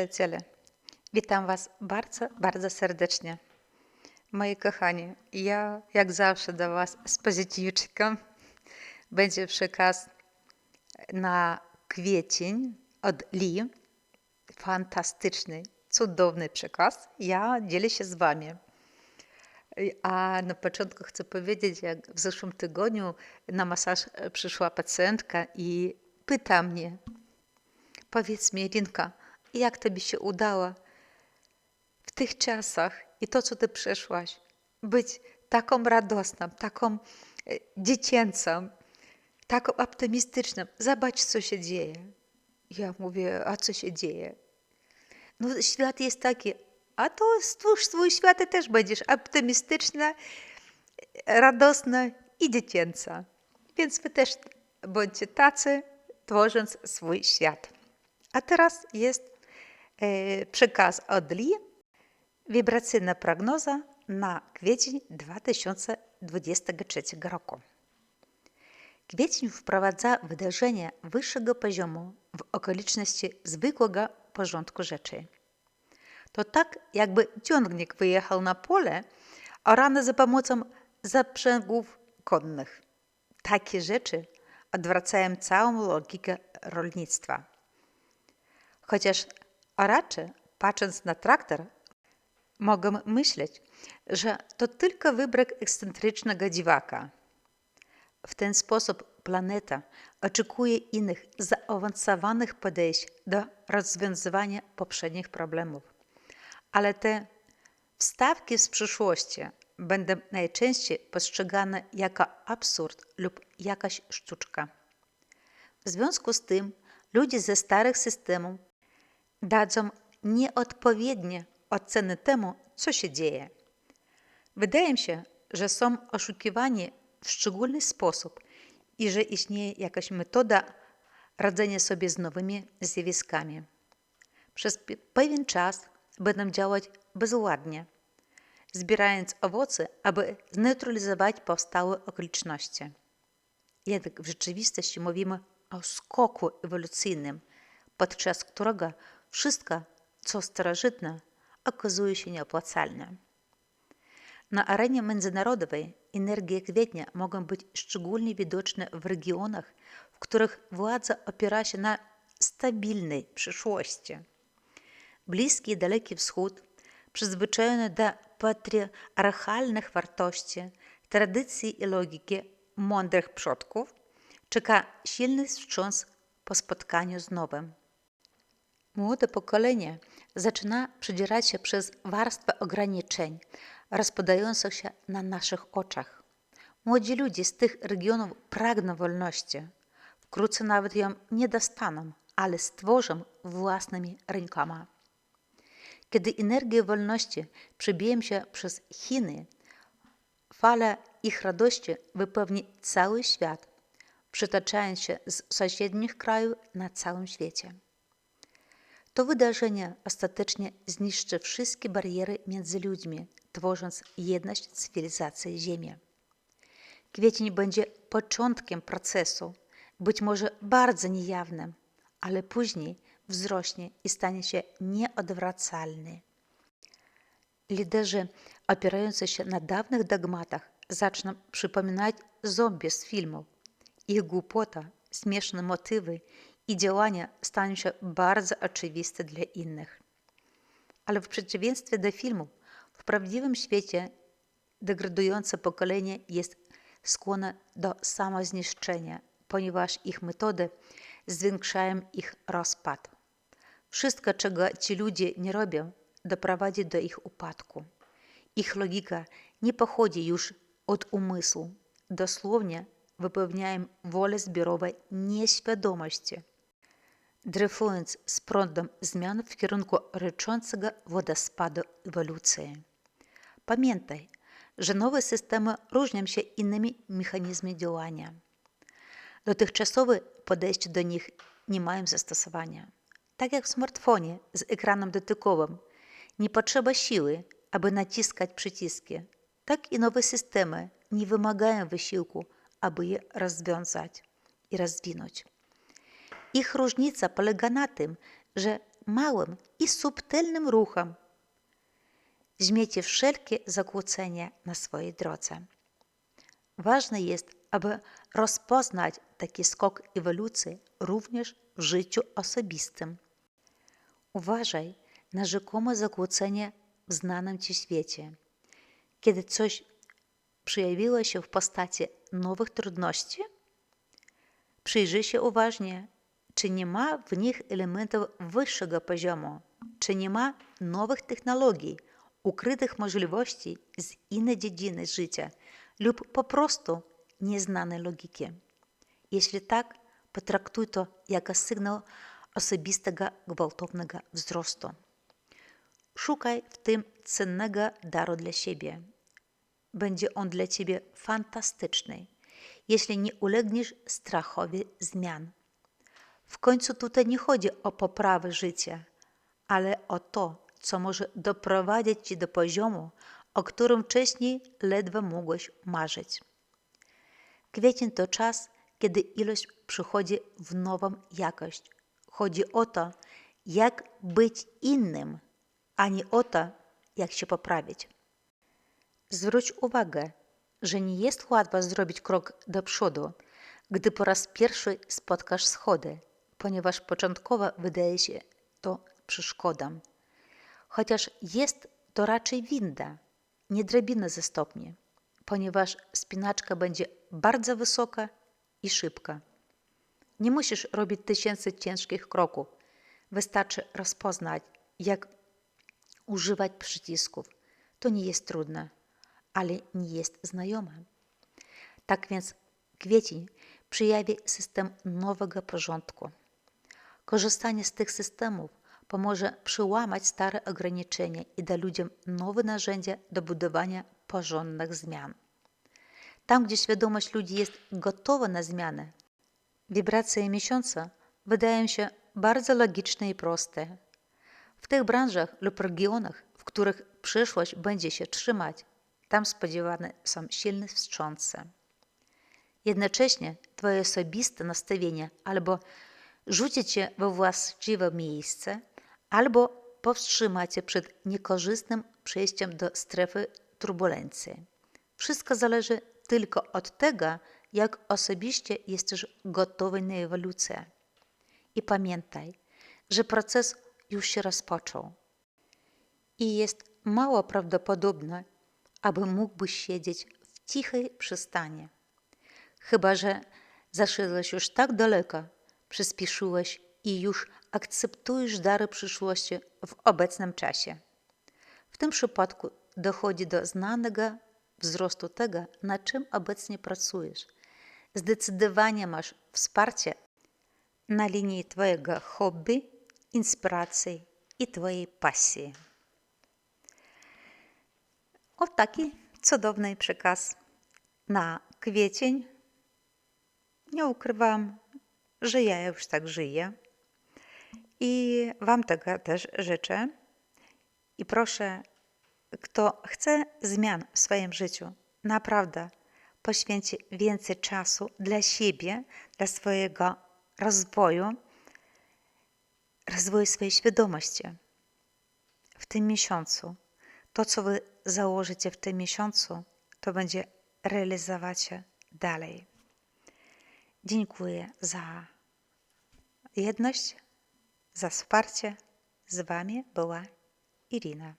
Przyjaciele, witam Was bardzo, bardzo serdecznie. Moi kochani, ja jak zawsze do Was z pozytywczkiem. Będzie przekaz na kwiecień od Li. Fantastyczny, cudowny przekaz. Ja dzielę się z Wami. A na początku chcę powiedzieć, jak w zeszłym tygodniu na masaż przyszła pacjentka i pyta mnie, powiedz mi, Rinka, jak Tobie się udało w tych czasach i to, co Ty przeszłaś, być taką radosną, taką e, dziecięcą, taką optymistyczną. Zobacz, co się dzieje. Ja mówię, a co się dzieje? No, świat jest taki, a to stwórz swój świat i też będziesz optymistyczna, radosna i dziecięca. Więc Wy też bądźcie tacy, tworząc swój świat. A teraz jest e, przekaz od Li, wibracyjna prognoza na kwiecień 2023 roku. Kwiecień wprowadza wydarzenia wyższego poziomu w okoliczności zwykłego porządku rzeczy. To tak, jakby ciągnik wyjechał na pole, orane za pomocą zaprzęgów konnych. Takie rzeczy odwracają całą logikę rolnictwa. Chociaż oracze, patrząc na traktor, mogą myśleć, że to tylko wybryk ekscentrycznego dziwaka. W ten sposób planeta oczekuje innych zaawansowanych podejść do rozwiązywania poprzednich problemów. Ale te wstawki z przyszłości będą najczęściej postrzegane jako absurd lub jakaś sztuczka. W związku z tym ludzie ze starych systemów dadzą nieodpowiednie oceny temu, co się dzieje. Wydaje mi się, że są oszukiwani w szczególny sposób i że istnieje jakaś metoda radzenia sobie z nowymi zjawiskami. Przez pewien czas będą działać bezładnie, zbierając owoce, aby zneutralizować powstałe okoliczności. Jednak w rzeczywistości mówimy o skoku ewolucyjnym, podczas którego wszystko, co starożytne, okazuje się nieopłacalne. Na arenie międzynarodowej energie kwietnia mogą być szczególnie widoczne w regionach, w których władza opiera się na stabilnej przyszłości. Bliski i Daleki Wschód, przyzwyczajony do patriarchalnych wartości, tradycji i logiki mądrych przodków, czeka silny wstrząs po spotkaniu z nowym. Młode pokolenie zaczyna przedzierać się przez warstwę ograniczeń rozpadających się na naszych oczach. Młodzi ludzie z tych regionów pragną wolności. Wkrótce nawet ją nie dostaną, ale stworzą własnymi rękoma. Kiedy energia wolności przebije się przez Chiny, fala ich radości wypełni cały świat, przytaczając się z sąsiednich krajów na całym świecie. To wydarzenie ostatecznie zniszczy wszystkie bariery między ludźmi, tworząc jedność cywilizacji Ziemi. Kwiecień będzie początkiem procesu, być może bardzo niejawnym, ale później wzrośnie i stanie się nieodwracalny. Liderzy opierający się na dawnych dogmatach zaczną przypominać zombie z filmów. Ich głupota, śmieszne motywy i działania staną się bardzo oczywiste dla innych. Ale w przeciwieństwie do filmów, w prawdziwym świecie degradujące pokolenie jest skłonne do samozniszczenia, ponieważ ich metody zwiększają ich rozpad. Wszystko, czego ci ludzie nie robią, doprowadzi do ich upadku. Ich logika nie pochodzi już od umysłu, dosłownie wypełniają wolę zbiorowej nieświadomości dryfując z prądem zmian w kierunku ryczącego wodospadu ewolucji. Pamiętaj, że nowe systemy różnią się innymi mechanizmami działania. Dotychczasowe podejście do nich nie mają zastosowania. Tak jak w smartfonie z ekranem dotykowym nie potrzeba siły, aby naciskać przyciski, tak i nowe systemy nie wymagają wysiłku, aby je rozwiązać i rozwinąć. Ich różnica polega na tym, że małym i subtelnym ruchem zmiecie wszelkie zakłócenia na swojej drodze. Ważne jest, aby rozpoznać taki skok ewolucji również w życiu osobistym. Uważaj na rzekome zakłócenie w znanym ci świecie. Kiedy coś przejawiło się w postaci nowych trudności, przyjrzyj się uważnie, czy nie ma w nich elementów wyższego poziomu, czy nie ma nowych technologii, ukrytych możliwości z innej dziedziny życia lub po prostu nieznanej logiki. Jeśli tak, potraktuj to jako sygnał osobistego gwałtownego wzrostu. Szukaj w tym cennego daru dla siebie. Będzie on dla ciebie fantastyczny, jeśli nie ulegniesz strachowi zmian. W końcu tutaj nie chodzi o poprawę życia, ale o to, co może doprowadzić cię do poziomu, o którym wcześniej ledwo mogłeś marzyć. Kwiecień to czas, kiedy ilość przychodzi w nową jakość. Chodzi o to, jak być innym, a nie o to, jak się poprawić. Zwróć uwagę, że nie jest łatwo zrobić krok do przodu, gdy po raz pierwszy spotkasz schody, ponieważ początkowo wydaje się to przeszkodą. Chociaż jest to raczej winda, nie drabina ze stopni, ponieważ spinaczka będzie bardzo wysoka i szybka. Nie musisz robić tysięcy ciężkich kroków. Wystarczy rozpoznać, jak używać przycisków. To nie jest trudne, ale nie jest znajome. Tak więc kwiecień przyjawi system nowego porządku. Korzystanie z tych systemów pomoże przełamać stare ograniczenia i da ludziom nowe narzędzia do budowania porządnych zmian. Tam, gdzie świadomość ludzi jest gotowa na zmianę, wibracje miesiąca wydają się bardzo logiczne i proste. W tych branżach lub regionach, w których przyszłość będzie się trzymać, tam spodziewane są silne wstrząsy. Jednocześnie Twoje osobiste nastawienie albo rzuci Cię we właściwe miejsce, albo powstrzyma Cię przed niekorzystnym przejściem do strefy turbulencji. Wszystko zależy tylko od tego, jak osobiście jesteś gotowy na ewolucję. I pamiętaj, że proces już się rozpoczął. I jest mało prawdopodobne, aby mógłbyś siedzieć w cichej przystani. Chyba, że zaszedłeś już tak daleko, przyspieszyłeś i już akceptujesz dary przyszłości w obecnym czasie. W tym przypadku dochodzi do znanego wzrostu tego, na czym obecnie pracujesz. Zdecydowanie masz wsparcie na linii Twojego hobby, inspiracji i Twojej pasji. O taki cudowny przekaz na kwiecień. Nie ukrywam, że ja już tak żyję. I Wam tego też życzę. I proszę, kto chce zmian w swoim życiu, naprawdę poświęci więcej czasu dla siebie, dla swojego rozwoju, rozwoju swojej świadomości. W tym miesiącu, to co Wy założycie w tym miesiącu, to będzie realizować dalej. Dziękuję za jedność, za wsparcie. Z Wami była Irina.